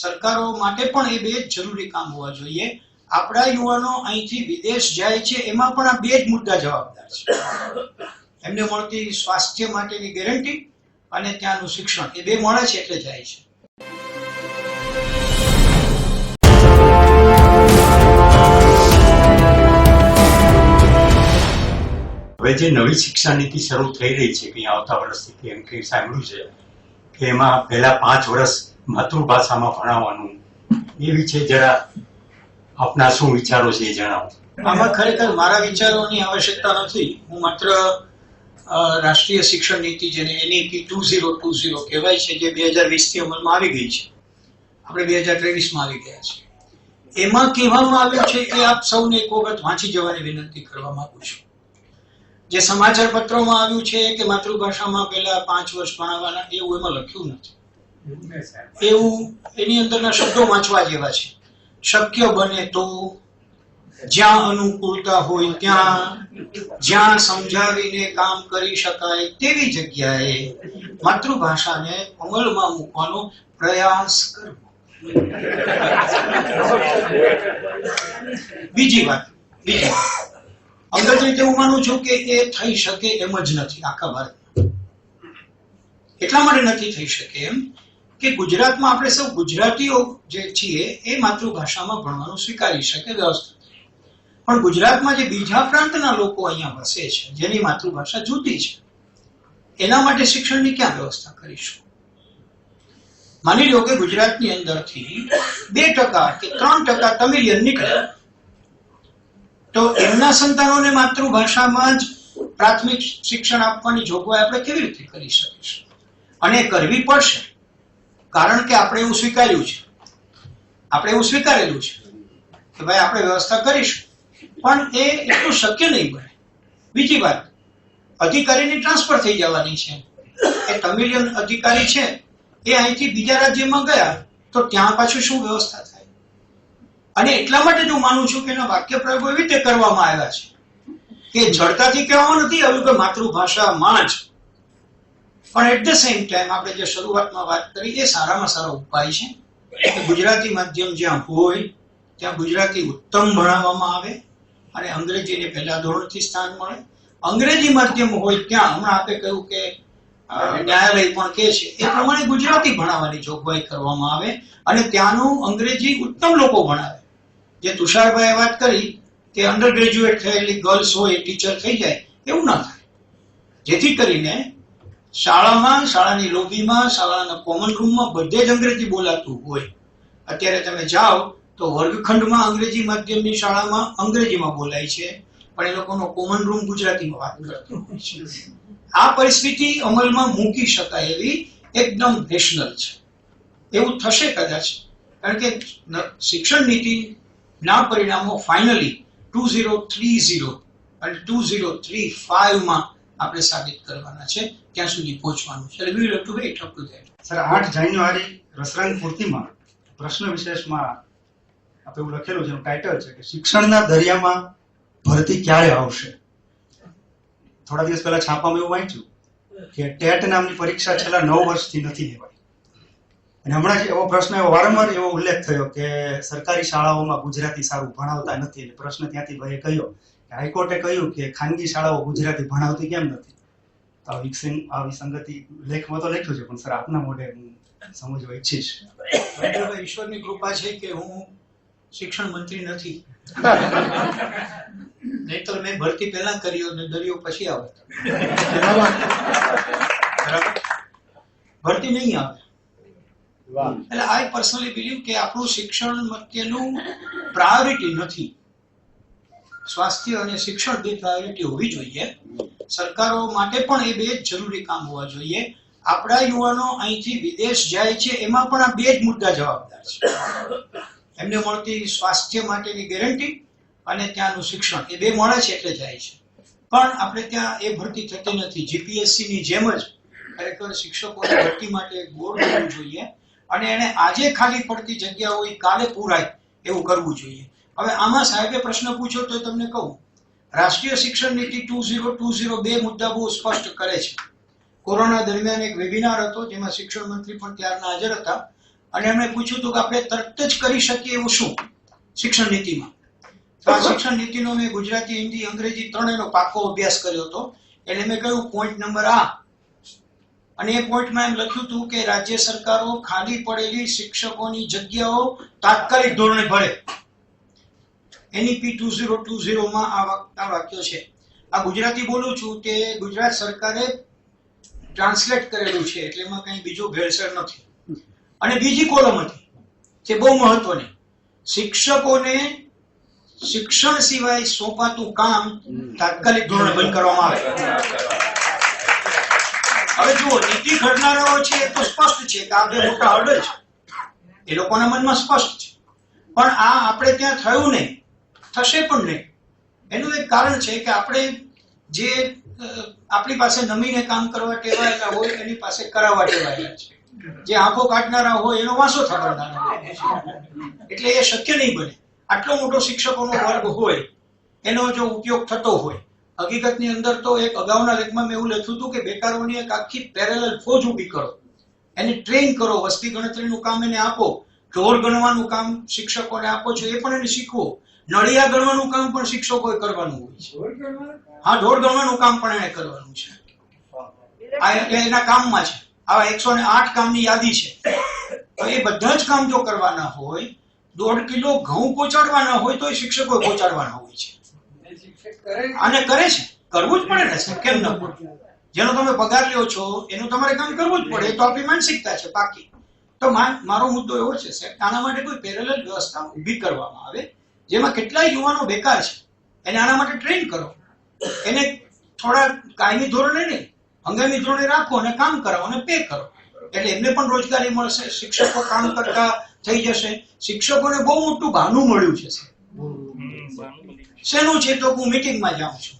સરકારો માટે પણ એ બે જરૂરી કામ હોવા જોઈએ. આપણા યુવાનો અહીંથી વિદેશ જાય છે, એમાં પણ આ બે જ મુદ્દા જવાબદાર છે. એમને મળતી સ્વાસ્થ્ય માટેની ગેરંટી અને ત્યાંનું શિક્ષણ, એ બે મળે છે એટલે જાય છે. હવે જે નવી શિક્ષા નીતિ શરૂ થઈ રહી છે, કે આવતા વર્ષથી એમ કંઈ સાંભળ્યું છે, કે એમાં પહેલા પાંચ વર્ષ માતૃભાષામાં ભણાવવાનું. એ વિશે જરા આપના શું વિચારો છે એ જણાવો. આમાં ખરેખર મારા વિચારોની આવશ્યકતા નથી. હું માત્ર રાષ્ટ્રીય શિક્ષણ નીતિ જેને NEP two zero two zero કહેવાય છે, જે બે હજાર વીસથી અમલમાં આવી ગઈ છે. આપણે બે હજાર ત્રેવીસમાં આવી ગયા છે એમાં કહેવામાં આવ્યું છે કે આપ સૌને એક વખત વાંચી જવાની વિનંતી કરવા માંગુ છું. જે સમાચાર પત્રોમાં આવ્યું છે કે માતૃભાષામાં પહેલા પાંચ વર્ષ ભણાવવાના, એવું એમાં લખ્યું નથી. એવું એની અંદરના શબ્દો વાંચવા જેવા છે. શક્ય બને તો જ્યાં અનુકૂળતા હોય ત્યાં, જ્યાં સમજાવીને કામ કરી શકાય તેવી જગ્યાએ માતૃભાષાને અમલમાં મૂકવાનો પ્રયાસ કરવો. બીજી વાત, બીજી. અંગત રીતે હું માનું છું કે એ થઈ શકે એમ જ નથી આખા ભારતમાં. એટલા માટે નથી થઈ શકે એમ કે ગુજરાતમાં આપણે સૌ ગુજરાતીઓ જે છીએ એ માતૃભાષામાં ભણવાનું સ્વીકારી શકે વ્યવસ્થિત. પણ ગુજરાતમાં જે બીજા પ્રાંતના લોકો અહીંયા વસે છે, જેની માતૃભાષા જુદી છે, એના માટે શિક્ષણની ક્યાં વ્યવસ્થા કરીશું? માની લો કે ગુજરાતની અંદરથી બે ટકા કે ત્રણ ટકા તમિલિયન નીકળે. તો એમના સંતાનોને માતૃભાષામાં જ પ્રાથમિક શિક્ષણ આપવાની જોગવાઈ આપણે કેવી રીતે કરી શકીશું? અને કરવી પડશે કારણ કે આપણે એવું સ્વીકાર્યું છે. આપણે એવું સ્વીકારેલું છે કે ભાઈ આપણે વ્યવસ્થા કરીશું. પણ એ એટલું શક્ય નહીં બને. બીજી વાત, અધિકારીની ટ્રાન્સફર થઈ જવાની છે. એ તમિલિયન અધિકારી છે. એ અહીંથી બીજા રાજ્યમાં ગયા તો ત્યાં પાછું શું વ્યવસ્થા થાય? અને એટલા માટે હું માનું છું કે એના વાક્ય પ્રયોગો એવી રીતે કરવામાં આવ્યા છે કે જડતાથી કહેવામાં નથી આવ્યું કે માતૃભાષામાં જ પણ એટ ધ સેમ ટાઈમ આપણે જે શરૂઆતમાં વાત કરી, એ સારામાં સારો ઉપાય છે. કે ગુજરાતી માધ્યમ જ્યાં હોય, ત્યાં ગુજરાતી ઉત્તમ ભણાવવામાં આવે અને અંગ્રેજીને પહેલા ધોરણથી સ્થાન મળે. અંગ્રેજી માધ્યમ હોય ત્યાં, હમણાં આપે કહ્યું કે ન્યાયાલય પણ કહે છે, એ પ્રમાણે ગુજરાતી ભણાવવાની જોગવાઈ કરવામાં આવે અને ત્યાંનું અંગ્રેજી ઉત્તમ લોકો ભણાવે. જે તુષારભાઈએ વાત કરી કે અંડર ગ્રેજ્યુએટ થયેલી ગર્લ્સ હોય ટીચર થઈ જાય, એવું ના થાય. જેથી કરીને શાળામાં, શાળાની લોબીમાં શાળાના કોમન રૂમમાં બધે જ અંગ્રેજી બોલાતું હોય. અત્યારે તમે જાઓ તો વર્ગખંડમાં અંગ્રેજી માધ્યમની શાળામાં અંગ્રેજીમાં બોલાય છે. પણ એ લોકોનો કોમન રૂમ ગુજરાતીમાં વાત કરતો હોય છે. આ પરિસ્થિતિ અમલમાં મૂકી શકાય એવી એકદમ રેશનલ છે. એવું થશે કદાચ. કારણ કે શિક્ષણ નીતિના પરિણામો finally two zero three zero અને ટુ ઝીરો થ્રી ફાઈવમાં આપણે સાબિત કરવાના છે, ત્યાં સુધી પહોંચવાનું છે. We will have to wait up sir, આઠ જાન્યુઆરી રસરંગ પૂર્તિમાં પ્રશ્ન વિશેષમાં આપણે એવું લખેલું છે ટાઇટલ છે કે શિક્ષણના દરિયામાં ભરતી ક્યારે આવશે? થોડા દિવસ પહેલા છાપામાં એવું વાંચ્યું કે ટેટ નામની પરીક્ષા છેલ્લા નવ વર્ષથી નથી લેવાય અને હમણાં જ એવો પ્રશ્ન, એવો વારંવાર એવો ઉલ્લેખ થયો કે સરકારી શાળાઓમાં ગુજરાતી સારું ભણાવતા નથી. એટલે પ્રશ્ન ત્યાંથી ભાઈએ કહ્યો હાઈકોર્ટે કહ્યું કે ખાનગી શાળાઓ ગુજરાતી ભણાવતી કેમ નથી? તો આ વિકસિંગ આ વિસંગતિ લેખમાં તો લખ્યું છે પણ સર આપના મોઢે હું સમજવા ઈચ્છીશ. ઈશ્વરની કૃપા છે કે હું શિક્ષણ મંત્રી નથી. નહીતર મેં ભરતી પહેલા કર્યો ને દરિયો પછી આવે. ભરતી નહીં આવે. એટલે આઈ પર્સનલી બિલીવ કે આપણું શિક્ષણ પ્રત્યેનું પ્રાયોરિટી નથી. સ્વાસ્થ્ય અને શિક્ષણ બે પ્રાયોરિટી હોવી જોઈએ. સરકારો માટે પણ એ બે જ જરૂરી કામ હોવા જોઈએ. આપણા યુવાનો અહીંથી વિદેશ જાય છે, એમાં પણ આ બે જ મુદ્દા જવાબદાર છે. એમને મળતી સ્વાસ્થ્ય માટેની ગેરંટી અને ત્યાંનું શિક્ષણ એ બે મળે છે એટલે જાય છે. પણ આપણે ત્યાં એ ભરતી થતી નથી. જીપીએસસી ની જેમ જ ખરેખર શિક્ષકોની ભરતી માટે બોર્ડ કરવું જોઈએ અને એને આજે ખાલી પડતી જગ્યા હોય કાલે પૂરાય એવું કરવું જોઈએ. હવે આમાં સાહેબે પ્રશ્ન પૂછ્યો તો તમને કહું. રાષ્ટ્રીય શિક્ષણ નીતિ ટુ ઝીરો ટુ ઝીરો બે મુદ્દા બહુ સ્પષ્ટ કરે છે. કોરોના દરમિયાન એક વેબિનાર હતો જેમાં શિક્ષણ મંત્રી પણ ત્યારના હાજર હતા અને એમણે પૂછ્યું હતું કે આપણે તરત જ કરી શકીએ એવું શું શિક્ષણ નીતિમાં? તો આ શિક્ષણ નીતિનો મેં ગુજરાતી, હિન્દી, અંગ્રેજી ત્રણેયનો પાકો અભ્યાસ કર્યો હતો. એટલે મેં કહ્યું પોઈન્ટ નંબર આ. અને એ પોઈન્ટમાં એમ લખ્યું હતું કે રાજ્ય સરકારો ખાલી પડેલી શિક્ષકોની જગ્યાઓ તાત્કાલિક ધોરણે ભરે. એનઈપી ટુ ઝીરો ટુ ઝીરોમાં આ વાક્યો છે. આ ગુજરાતી બોલું છું તે ગુજરાત સરકારે ટ્રાન્સલેટ કરેલું છે, એટલે એમાં કંઈ બીજું ભેળસેળ નથી. અને બીજી કોલમ હતી, જે બહુ મહત્વની. શિક્ષકોને શિક્ષણ સિવાય સોંપાતું કામ તાત્કાલિક ધોરણે બંધ કરવામાં આવે. હવે જુઓ, નીતિ ઘડનારાઓ છે એ તો સ્પષ્ટ છે કે આ બે મોટા હર્ડલ છે. એ લોકોના મનમાં સ્પષ્ટ છે. પણ આ આપણે ત્યાં થયું નહીં. થશે પણ નહીં. એનું એક કારણ છે કે આપણે જે આપણી પાસે નમીને કામ કરવા ટેવાયેલા હોય, એની પાસે કરાવવા ટેવાયેલા છે. જે આંખો કાઢનારા હોય, એનો વાંસો થવાના એટલે એ શક્ય નહીં બને. આટલો મોટો શિક્ષકોનો વર્ગ હોય, એનો જો ઉપયોગ થતો હોય, હકીકતની અંદર તો એક અગાઉના લેખમાં મેં એવું લખ્યું હતું કે બેકારોની એક આખી પેરેલલ ફોજ ઊભી કરો. એને ટ્રેન કરો, વસ્તી ગણતરીનું કામ એને આપો, ઢોર ગણવાનું કામ શિક્ષકોને આપો છો, એ પણ એને શીખવો. નળિયા ગણવાનું કામ પણ શિક્ષકોએ કરવાનું હોય છે. હા ઢોર ગણવાનું કામ પણ એને કરવાનું છે. આ એટલે એના કામમાં છે. આવા એકસો ને આઠ કામની યાદી છે. તો એ બધા જ કામ જો કરવાના હોય દોઢ કિલો ઘઉં પહોંચાડવાના હોય તો એ શિક્ષકો પહોંચાડવાના હોય છે. અને કરે છે. કરવું જ પડે ને કેમ ન પડે? જેનો તમે પગાર લ્યો છો એનું તમારે કામ કરવું જ પડે. તો આપણી માનસિકતા છે પાકી. તો મારો મુદ્દો એવો છે સાહેબ આના માટે કોઈ પેરેલલ વ્યવસ્થા ઊભી કરવામાં આવે જેમાં કેટલાય યુવાનો બેકાર છે. એને આના માટે ટ્રેન કરો. એને થોડા કાયમી ધોરણે નહીં હંગામી ધોરણે રાખો અને કામ કરાવો અને પે કરો. એટલે એમને પણ રોજગારી મળશે શિક્ષકો કામ કરતા થઈ જશે. શિક્ષકોને બહુ મોટું ભાનું મળ્યું છે. શેનું છે તો હું મિટિંગમાં જાઉં છું.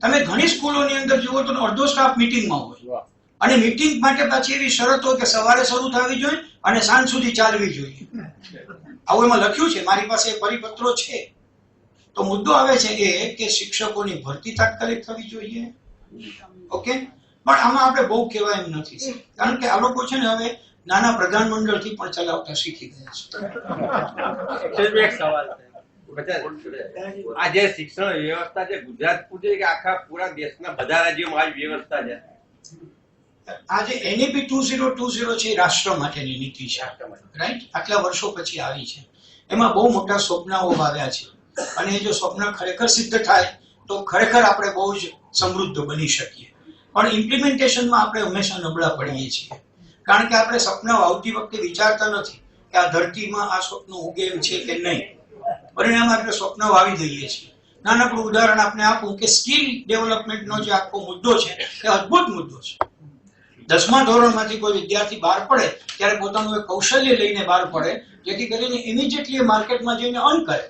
તમે ઘણી સ્કૂલોની અંદર જુઓ તો અડધો સ્ટાફ મિટિંગમાં હોય. અને મીટિંગ માટે પાછી એવી શરત હોય કે સવારે શરૂ થવી જોઈએ અને સાંજ સુધી ચાલવી જોઈએ. આવું એમાં લખ્યું છે, મારી પાસે પરિપત્રો છે. તો મુદ્દો આવે છે એ કે શિક્ષકોની ભરતી તાત્કાલિક થવી જોઈએ. ઓકે? પણ આમાં આપણે બહુ કહેવાય એમ નથી. કારણ કે આ લોકો છે ને હવે નાના પ્રધાનમંડળથી પણ ચલાવતા શીખી ગયા છે. આ જે શિક્ષણ વ્યવસ્થા છે, ગુજરાત પૂછે કે આખા પૂરા દેશના બધા રાજ્યોમાં આ વ્યવસ્થા છે? આ જે NEP two zero two zero છે રાષ્ટ્ર માટેની નીતિ છે રાઈટ આટલા વર્ષો પછી આવી છે. એમાં બહુ મોટા સ્વપ્નાઓ આવ્યા છે. અને એ જો સ્વપ્ન ખરેખર સિદ્ધ થાય, તો ખરેખર આપણે બહુ જ સમૃદ્ધ બની શકીએ. પણ ઇમ્પ્લિમેન્ટેશનમાં આપણે હંમેશા નબળા પડીએ છીએ. કારણ કે આપણે સપનાઓ આવતી વખતે વિચારતા નથી કે આ ધરતીમાં આ સ્વપ્ન ઉગે એમ છે કે નહીં. પરિણામે આપણે સ્વપ્ન વાવી દઈએ છીએ. નાનકડું ઉદાહરણ આપણે આપું કે સ્કિલ ડેવલપમેન્ટનો જે આખો મુદ્દો છે, એ અદ્ભુત મુદ્દો છે. દસમા ધોરણમાંથી કોઈ વિદ્યાર્થી બહાર પડે ત્યારે પોતાનું એક કૌશલ્ય લઈને બહાર પડે જેથી કરીને ઇમિડિયેટલી માર્કેટમાં જઈને અર્ન કરે.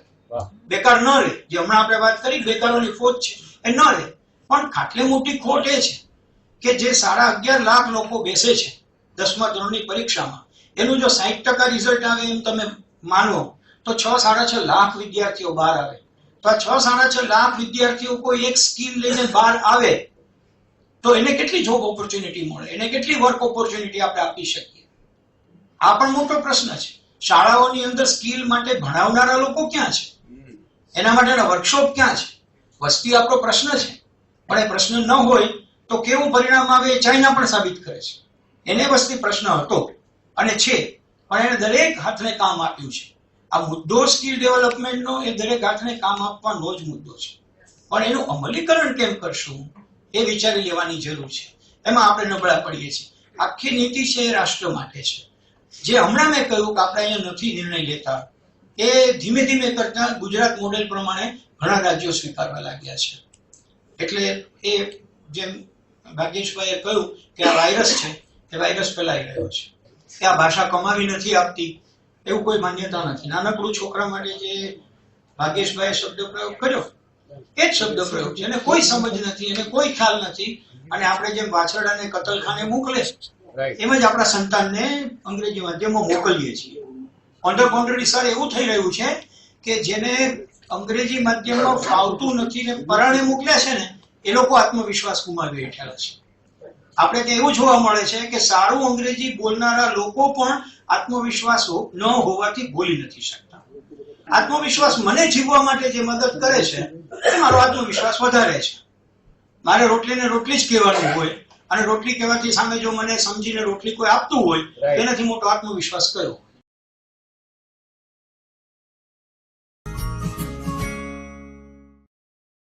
બેકાર ન રહે. જે હમણાં આપણે વાત કરી બેકારોની ફોજ છે એ ન રહે. પણ ખાટલી મોટી ખોટ એ છે કે જે સાડા અગિયાર લાખ લોકો બેસે છે દસમા ધોરણની પરીક્ષામાં. એનું જો સાહીઠ ટકા રિઝલ્ટ આવે એમ તમે માનો તો છ સાડા છ લાખ વિદ્યાર્થીઓ બહાર આવે. તો આ છ સાડા છ લાખ વિદ્યાર્થીઓ કોઈ એક સ્કીલ લઈને બહાર આવે તો એને કેટલી જોબ ઓપોર્ચ્યુનિટી મળે? એને કેટલી વર્ક ઓપોર્ચ્યુનિટી આપણે આપી શકીએ? આ પણ મોટો પ્રશ્ન છે. શાળાઓની અંદર સ્કિલ માટે ભણાવનારા લોકો ક્યાં છે? એના માટેના વર્કશોપ ક્યાં છે? વસ્તી આપણો પ્રશ્ન છે. પણ એ પ્રશ્ન ન હોય તો કેવું પરિણામ આવે એ ચાઇના પણ સાબિત કરે છે. એને વસ્તી પ્રશ્ન હતો. અને છે. પણ એને દરેક હાથને કામ આપ્યું છે. આ મુદ્દો સ્કિલ ડેવલપમેન્ટનો એ દરેક હાથને કામ આપવાનો જ મુદ્દો છે. પણ એનું અમલીકરણ કેમ કરશું? એ વિચારી લેવાની જરૂર છે. એમાં આપણે નબળા પડીએ છીએ. આખી નીતિ છે એ રાષ્ટ્ર માટે છે. જે હમણાં મેં કહ્યું કે આપણે અહીંયા નથી નિર્ણય લેતા, એ ધીમે ધીમે કરતા ગુજરાત મોડેલ પ્રમાણે ઘણા રાજ્યો સ્વીકારવા લાગ્યા છે. એટલે એ જેમ ભાગ્યેશભાઈએ કહ્યું કે આ વાયરસ છે, એ વાયરસ ફેલાઈ રહ્યો છે. કે આ ભાષા કમાવી નથી આપતી, એવું કોઈ માન્યતા નથી. નાનકડું છોકરા માટે જે ભાગ્યેશભાઈએ શબ્દ પ્રયોગ કર્યો એ જ શબ્દ પ્રયોગ છે. એને કોઈ સમજ નથી એને કોઈ ખ્યાલ નથી. અને આપણે જેમ વાછરડાને કતલખાને મોકલે એમ જ આપણા સંતાનને અંગ્રેજી માધ્યમમાં મોકલીએ છીએ. ઓન ધ કોન્ટ્રરી સર એવું થઈ રહ્યું છે કે જેને અંગ્રેજી માધ્યમમાં ફાવતું નથી ને પરાણે મોકલ્યા છે ને એ લોકો આત્મવિશ્વાસ ગુમાવી બેઠેલા છે. આપણે ત્યાં એવું જોવા મળે છે કે સારું અંગ્રેજી બોલનારા લોકો પણ આત્મવિશ્વાસ ન હોવાથી બોલી નથી શકતા. આત્મવિશ્વાસ મને જીવવા માટે જે મદદ કરે છે એ મારો આત્મવિશ્વાસ વધારે છે. મારે રોટલીને રોટલી જ કહેવાનું હોય અને રોટલી કહેવાથી સામે જો મને સમજીને રોટલી કોઈ આપતું હોય એનાથી મોટો આત્મવિશ્વાસ કયો?